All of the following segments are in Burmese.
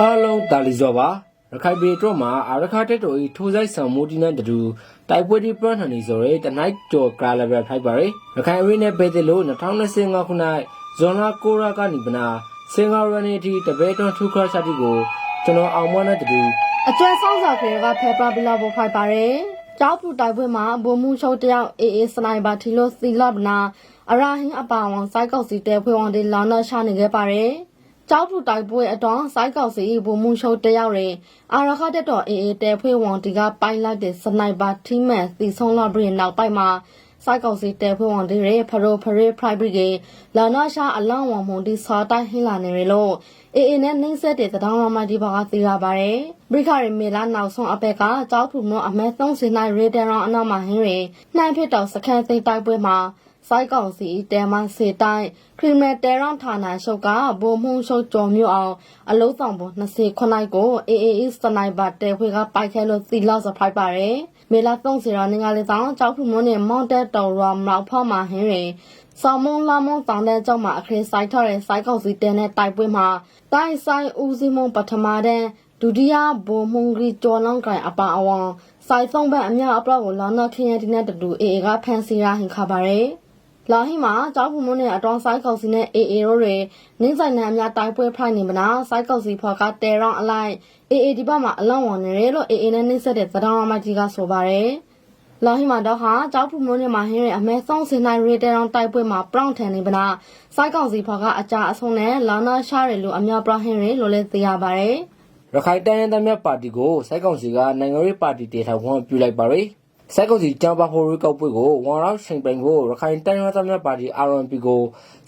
အားလုံးတာလီစောပါရခိုင်ပြည်အတွက်မှာအာရခတက်တော်ဤထိုးဆိုင်ဆောင်မိုးတီနန်တူတိုက်ပွဲဒီပရန်ဟန်နီဆိုရဲတနိုက်ကျော်ကရာလဘယ်ဖိုက်ပါရရခိုင်အဝင်းနဲ့ပဲတယ်လို့2025ခုနှစ်ဇွန်လ9ရက်ကနေပနာစင်ကာရနီတီတပဲတွန်းထူခရရှာတီကိုကျွန်တော်အောင်မနဲ့တူအကျွမ်းဆောင်စာကလေးကဖဲပပလာပေါ်ဖိုက်ပါတယ်။ကြောက်ဖူတိုက်ပွဲမှာဘုံမှုချုပ်တယောက်အေးအေးစနိုက်ပါထီလို့စီလပ်နာအရာဟင်းအပါဝန်စိုက်ကောက်စီတဲဖွဲ့ဝန်ဒီလောင်းနာရှာနေခဲ့ပါတယ်။ ကြောက်ဖူတိုက်ပွဲအတွန်းစိုက်ကောက်စီဘုံမှုချုပ်တယောက်ရင်အာရခတက်တော်အေးအေးတဲဖွဲ့ဝန်ဒီကပိုင်လိုက်တဲ့စနိုက်ပါထီမန်စီဆုံးလာပြီးနောက်ပိုင်းမှာစိုက်ကောက်စီတဲဖွဲ့ဝန်ဒီရဲ့ဖရိုဖရေးပရိုက်ဘရီဂေလောင်းနာရှာအလောင်းဝန်မွန်ဒီစာတိုင်းဟင်းလာနေရလို့အေအေနဲ့နှိမ့်ဆက်တဲ့သတောင်းမမဒီဘာကသိရပါတယ်။ဘရိခရီမေလာနောက်ဆုံးအပက်ကကြောက်ဖူမအမဲ30နိုင်ရေတန်ရောအနောက်မှာဟင်းရီနှိုင်းဖြစ်တော်စခန်းသိမ်းတိုက်ပွဲမှာ စိုက်ကောင်စီတဲမစေတိုင်းခရီမဲတဲရောင်းဌာနရှုပ်ကဘိုးမှုရှုပ်ကြော်မြို့အောင်အလုံးဆောင်ပေါ်20ခုနိုင်ကိုအေအေစနိုက်ပါတဲခွေကပိုက်ခဲလို့စီလောက်စဖိုက်ပါတယ်။မေလာ30ရောနေငါလေးဆောင်ကြောက်ဖူမနဲ့မောင်တက်တော်ရောမောက်ဖောက်မှာဟင်းရီဆောင်းမုံလာမုံတောင်တဲ့ကြောက်မှာအခရင်ဆိုင်ထော်တဲ့စိုက်ကောင်စီတဲနဲ့တိုက်ပွဲမှာတိုင်းဆိုင်ဦးစီးမုံပထမတဲ့ဒုတိယဘုံမှုန်ကြီးကျော်လောင်းကင်အပါအဝံဆိုင်ဆုံးဘက်အမြောက်အပလောက်ကိုလောင်းနာခင်းရတဲ့နဲ့တူအေအေကဖန်စီရဟင်ခါပါရယ် လာဟိမှာကြောက်ဖုံမုံနဲ့အတွန်းဆိုင်ကောင်စီနဲ့အေအေတို့တွေနင်းဆိုင်နဲ့အများတိုက်ပွဲဖိုက်နေမနာဆိုင်ကောင်စီဖော်ကတဲရောင်းအလိုက်အေအေဒီဘမှာအလောင်းဝင်နေတယ်လို့အေအေနဲ့နှိမ့်ဆက်တဲ့သတောင်းအမကြီးကဆိုပါရယ်လာဟိမှာတော့ဟာကြောက်ဖုံမုံနဲ့မှာဟင်းရဲ့အမဲဆုံးစင်နိုင်ရေတဲရောင်းတိုက်ပွဲမှာပရောင်းထန်နေမနာစိုက်ကောင်စီဖော်ကအကြအဆုံးနဲ့လောင်းနာရှားတယ်လို့အများပရဟင်းရလို့လည်းသိရပါရယ်ရခိုင်တိုင်းရင်းသားများပါတီကိုစိုက်ကောင်စီကနိုင်ငံရေးပါတီတည်ထောင်ခွင့်ပြုလိုက်ပါရယ် စိုက်ကောင်စီကြံပါဟိုရီကောက်ပွဲကိုဝန်ရောက်ရှင်ပိန်ကိုရခိုင်တိုင်းရင်းသားများပါတီ RNP ကို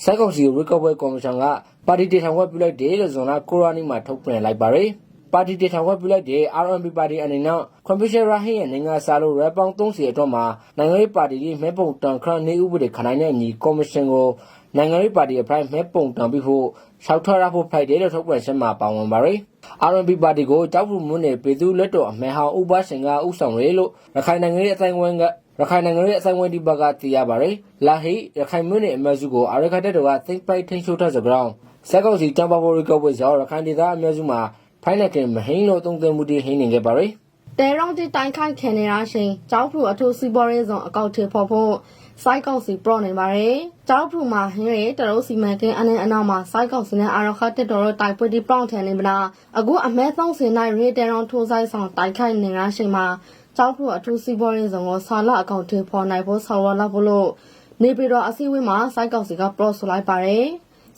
စိုက်ကောင်စီရီကောက်ပွဲကော်မရှင်ကပါတီတည်ထောင်ခွင့်ပြုလိုက်တယ်လို့ဇွန်လ9ရက်နေ့မှာထုတ်ပြန်လိုက်ပါရယ်ပါတီတည်ထောင်ခွင့်ပြုလိုက်တဲ့ RNP ပါတီအနေနဲ့ကွန်ပျူတာရာဟင်းရဲ့နိုင်ငံစာလို့ရပောင်း30အတွက်မှာနိုင်ငံရေးပါတီကြီးမဲပုံတန်ခရနေဥပဒေခနိုင်တဲ့အညီကော်မရှင်ကို နိုင်ငံရေးပါတီအဖိုင်မဲပုံတန်ပြီးဖို့ရှောက်ထွက်ရဖို့ဖိုက်တယ်လို့ထုတ်ပြန်ချက်မှာပါဝင်ပါရယ် RNP ပါတီကိုကြောက်ဘူးမွန်းနယ်ပေသူလက်တော်အမဲဟောင်းဥပရှင်ကဥဆောင်ရဲလို့ရခိုင်နိုင်ငံရေးအတိုင်းဝန်းကရခိုင်နိုင်ငံရေးအတိုင်းဝန်းဒီဘက်ကသိရပါရယ်လာဟိရခိုင်မြို့နယ်အမတ်စုကိုအရခတ်တဲ့တော်ကသိမ့်ပိုက်ထိန်ချိုးထားစကြောင်းစက်ကောက်စီတမ်ပါဖိုရီကောက်ပွဲကြောင့်ရခိုင်ဒေသအများစုမှာဖိုင်နက်ကင်မဟင်းလို့သုံးသပ်မှုတွေဟင်းနေခဲ့ပါရယ်တဲရောင်းတီတိုင်ခိုက်ခံနေရရှင်ကြောက်ဖူအထူးစီးပွားရေးဆောင်အကောက်ထေဖို့ဖို့ စိုက်ကောက်စီပရော့နေပါတယ်ကြောက်ဖူမှာဟင်းရဲတရုတ်စီမံကိန်းအနည်းအနောက်မှာစိုက်ကောက်စီနဲ့အာရခတ်တက်တော်တို့တိုင်ပွေတီပရော့ထန်နေမလားအခုအမဲဆုံးစင်နိုင်ရေတဲရောင်းထိုးဆိုင်ဆောင်တိုင်ခိုက်နေရရှင်မှာကြောက်ဖူအထူးစီးပွားရေးဆောင်ကိုဆာလအကောက်ထေဖို့နိုင်ဖို့ဆောင်ရလာဖို့လို့နေပြည်တော်အစည်းအဝေးမှာစိုက်ကောက်စီကပရော့ဆိုလိုက်ပါတယ်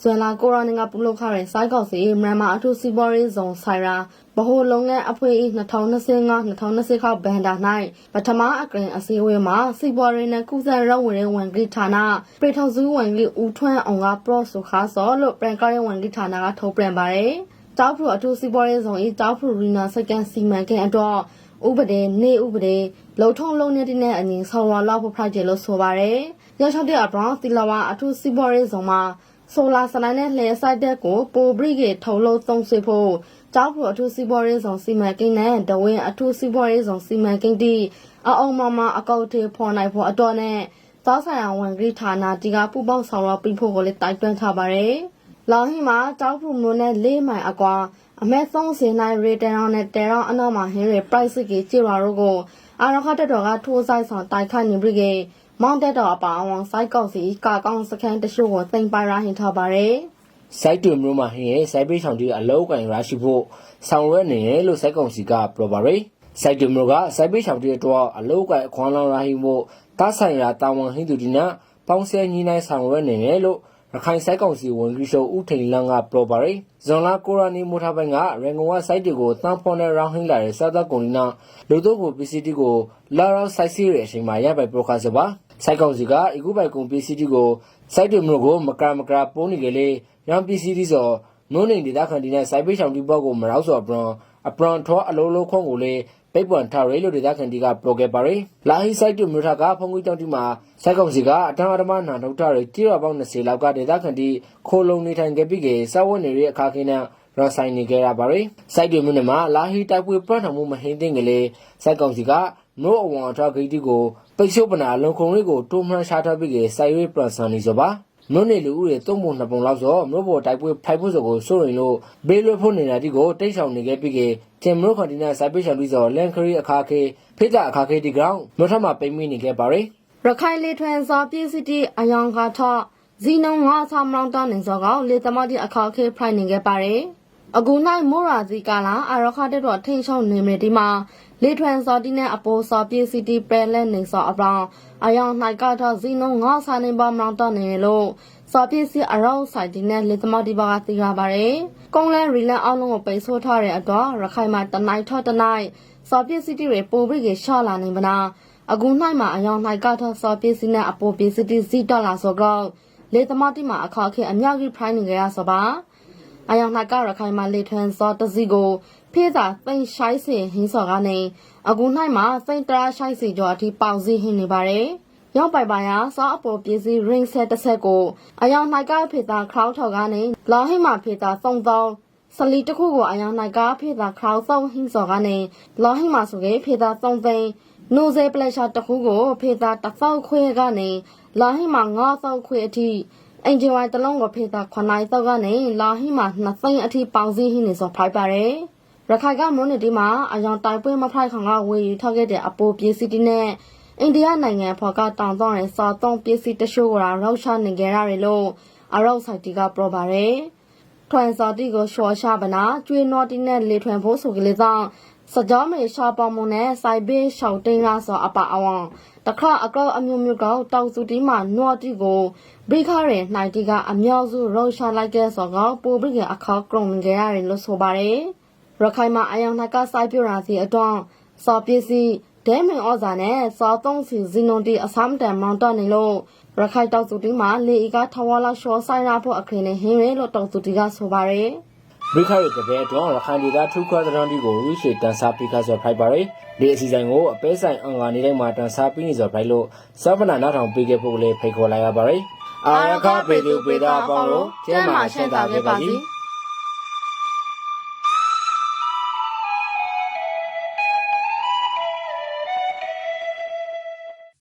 ဇွန်လကိုရိုနီကပူလို့ခရဲစိုက်ကောက်စီမြန်မာအထူးစီးပွားရေးဆောင်ဆိုင်ရာဗဟိုလုံငန်းအဖွဲ့၏2025-2026ခဘန်ဒါ၌ပထမအကရင်အစည်းအဝေးမှာစီပွားရေးနဲ့ကုသရဝရဝန်ကြီးဌာနပြည်ထောင်စုဝန်ကြီးဦးထွန်းအောင်ကပရော့ဆိုခါစောလို့ပရန်ကားရဝန်ကြီးဌာနကထုတ်ပြန်ပါတယ်။တောက်ဖူအထူးစီပွားရေးဆောင်၏တောက်ဖူရီနာစကန်စီမံကိန်းအတွက်ဥပဒေနေဥပဒေလုံထုံလုံးနေတဲ့အညီဆောင်ရလောက်ဖို့ project လို့ဆိုပါတယ်။ရရှိတဲ့အပြောင်းစီလာဝအထူးစီပွားရေးဆောင်မှာ ဆိုလာစနိုင်းနဲ့လျှက်ဆိုင်တဲ့ကိုပိုဘရိကေထုံလုံးသုံးဆွေဖို့ကျောက်ဖူအထူးစီးပွားရေးဆောင်စီမံကိန်းနဲ့ဒဝင်းအထူးစီးပွားရေးဆောင်စီမံကိန်းတီအအောင်မမအကောက်ထေဖော်နိုင်ဖို့အတော်နဲ့သောဆိုင်ရာဝန်ကြီးဌာနတီကပူပေါင်းဆောင်ရပြီးဖို့ကိုလည်းတိုက်တွန်းထားပါတယ်။လောင်ဟိမှာကျောက်ဖူမျိုးနဲ့၄မိုင်အကွာအမဲဆုံးစင်နိုင်ရေတန်အောင်နဲ့တဲရောင်းအနောက်မှာဟင်းရ price ကြီးကြေရွာတို့ကိုအာရခတက်တော်ကထိုးဆိုင်ဆောင်တိုက်ခိုက်နေပြီကေ မောင်တက်တော်အပါအဝင်စိုက်ကောက်စီကာကောင်းစခန်းတရှို့ကိုသိမ့်ပိုင်ရဟင်ထားပါတယ်။စိုက်တွင်မျိုးမှာဟင်းရဲ့စိုက်ပေးဆောင်တီအလောက်ကန်ရရှိဖို့ဆောင်ရွက်နေတယ်လို့စိုက်ကောင်စီကပြောပါရယ်စိုက်တွင်မျိုးကစိုက်ပေးဆောင်တီအတွက်အလောက်ကန်အခွန်လောင်းရရှိဖို့တဆိုင်ရာတာဝန်ဟင်းသူဒီနာပေါင်းဆဲညီနိုင်ဆောင်ရွက်နေတယ်လို့ရခိုင်စိုက်ကောင်စီဝန်ကြီးချုပ်ဦးထိန်လန်းကပြောပါရယ်ဇွန်လကိုရာနီမိုထားပိုင်းကရန်ကုန်ကစိုက်တွေကိုတန်းဖော်နဲ့ရောင်းဟင်းလာတဲ့စားသောက်ကုန်နာလူတို့ကို PCT ကိုလာရောက်စိုက်စီးရဲ့အချိန်မှာရပိုင်ပရိုခါစပါ စိုက်ကောင်စီကအခုပိုင်ကုန် PCT ကိုစိုက်တွေမျိုးကိုမကမကပုံးနေကြလေရန် PCT ဆိုနုံးနေဒေသခံဒီနဲ့စိုက်ပေးဆောင်ဒီဘောက်ကိုမရောက်ဆိုအပရန်အပရန်ထောအလုံးလုံးခွန်ကိုလေပိတ်ပွန်ထားရဲလို့ဒေသခံဒီကပရိုကက်ပါရီလာဟီစိုက်တူမျိုးထားကဖုန်ကြီးတောင်တီမှာစိုက်ကောင်စီကအတန်းအဓမ္မနာထုတ်ထားရဲကြေးရပေါင်း20လောက်ကဒေသခံဒီခိုလုံနေထိုင်ခဲ့ပြီးကစောက်ဝတ်နေတဲ့အခါခင်းနဲ့ ရဆိုင်နေကြရပါရီစိုက်တူမျိုးနဲ့မှာလာဟီတိုက်ပွဲပြန့်ထောင်မှုမဟင်းတင်ကလေးစိုက်ကောင်စီကနို့အဝန်အထောက်ဂိတ်တီကိုပိတ်ဆို့ပနာလုံခုံလေးကိုတိုးမှန်းရှားထားပြီးကစိုက်ရွေးပရန်ဆန်နေဆိုပါမြို့နေလူဦးရေသုံးပုံနှစ်ပုံလောက်ဆိုမြို့ပေါ်တိုက်ပွဲဖိုက်ဖို့ဆိုကိုစိုးရင်လို့ဘေးလွတ်ဖို့နေတာဒီကိုတိတ်ဆောင်နေခဲ့ပြီးကကျင်မြို့ခွန်တီနာစိုက်ပိရှောင်ပြီးဆိုလန်ခရီအခါခေဖိတာအခါခေဒီကောင်မြို့ထပ်မှာပိတ်မိနေခဲ့ပါရယ်ရခိုင်လေထွန်စောပြည်စီတီအယောင်ကာထဇီနုံငါဆာမလောင်တနေစောကလေသမတိအခါခေဖိုင်နေခဲ့ပါတယ် အခုနိုင်မိုးရာစီကာလာအရခတဲ့တော့ထိန်ချုံနေမယ်ဒီမှာလေထွန်စောတီနဲ့အပေါ်စောပြည်စီတီပရလက်နေစောအပလောင်အယောင်နိုင်ကာထဇီနုံငါဆာနေပါမလောင်တနေလို့စောပြည်စီအရောဆိုင်တီနဲ့လေသမတိဘာကသိရပါတယ်ကုန်းလဲရီလန်အောင်လုံးကိုပိတ်ဆို့ထားတဲ့အတွက်ရခိုင်မှာတနိုင်ထော့တနိုင်စောပြည်စီတီတွေပိုပြီးကရှာလာနေမနာအခုနိုင်မှာအယောင်နိုင်ကထဆောပစ္စည်းနဲ့အပေါ်ပစ္စည်းစီဒေါ်လာဆိုတော့လေသမတိမှာအခါခေအမြောက်ကြီးဖိုင်းနေကြရဆိုပါ အယောင်နိုင်ကရခိုင်မှာလေထွန်းစောတစီကိုဖေးသာသိမ့်ရှိုင်းစင်ဟင်းစောကနေအခုနိုင်မှာစိတ်တရာရှိုင်းစီကျော်အထိပေါင်စီဟင်းနေပါတယ်ရောက်ပိုင်ပါရစောအပေါ်ပစ္စည်း ring set တစ်ဆက်ကိုအယောင်နိုင်ကဖေသာ crowd ထော်ကနေလောင်းဟိမှာဖေသာသုံးသောစလီတစ်ခုကိုအယောင်နိုင်ကဖေသာ crowd သုံးဟင်းစောကနေလောင်းဟိမှာဆိုကေဖေသာသုံးသိန်းနိုဇယ်ပလက်ရှာတစ်ခုကိုဖေသာတစ်ဖောက်ခွဲကနေလာဟိမှာငါးဖောက်ခွဲအထိ အင်ဂျင်ဝိုင်တစ်လုံးကိုဖေသာ9နိုင်သောက်ကနေလာဟိမှာ2သိန်းအထိပေါင်စည်းဟင်းနေဆိုဖိုက်ပါတယ်ရခိုင်ကမွန်းနေဒီမှာအယောင်တိုင်ပွဲမဖိုက်ခေါင်ကဝေယူထောက်ခဲ့တဲ့အပိုပစ္စည်းတီနဲ့အိန္ဒိယနိုင်ငံဖော်ကတောင်တော့တဲ့စာသုံးပစ္စည်းတရှို့ကရောက်ချနေကြရတယ်လို့အရောက်ဆိုင်တီကပြောပါတယ်ထွန်စော်တီကိုရှော့ရှာပနာကျွေးနော်တီနဲ့လေထွန်ဖို့ဆိုကလေးဆောင် စကြောမေရှာပေါမုံနဲ့စိုက်ဘေးရှောင်းတင်းလာစောအပအဝံတခါအကောက်အမျိုးမျိုးကောက်တောက်စုတီမှာနော့တီကိုဘိခါရဲနိုင်တီကအမြောက်စုရောရှာလိုက်တဲ့စောကောပူဘိကအခါကရုံငယ်ရတယ်လို့ဆိုပါတယ်ရခိုင်မှာအယောင်နှကစိုက်ပြရာစီအတွန်းစော်ပစ္စည်းဒဲမင်ဩဇာနဲ့စောသုံးစီဇီနွန်တီအစမ်းတန်မောင်တော့နေလို့ရခိုင်တောက်စုတီမှာလေအီကထဝါလာရှော့ဆိုင်ရဖို့အခင်းနဲ့ဟင်းရဲလို့တောက်စုတီကဆိုပါတယ်ဘ ရိခရတပည့်တော့ရခိုင်ဒေသထုခွာတရန်ဒီကိုဝိရှေတန်စာပိခါဆိုဖိုက်ပါရယ်ဒီအစီအစဉ်ကိုအပဲဆိုင်အင်္ဂါနေတိုင်းမှာတန်စာပြီးနေဆိုဖိုက်လို့စပနာနာထောင်ပေးခဲ့ဖို့လည်းဖိတ်ခေါ်လိုက်ရပါရယ်အာရခပေသူပေတာအပေါင်းလို့ကျဲမှာရှင်းတာခဲ့ပါစီ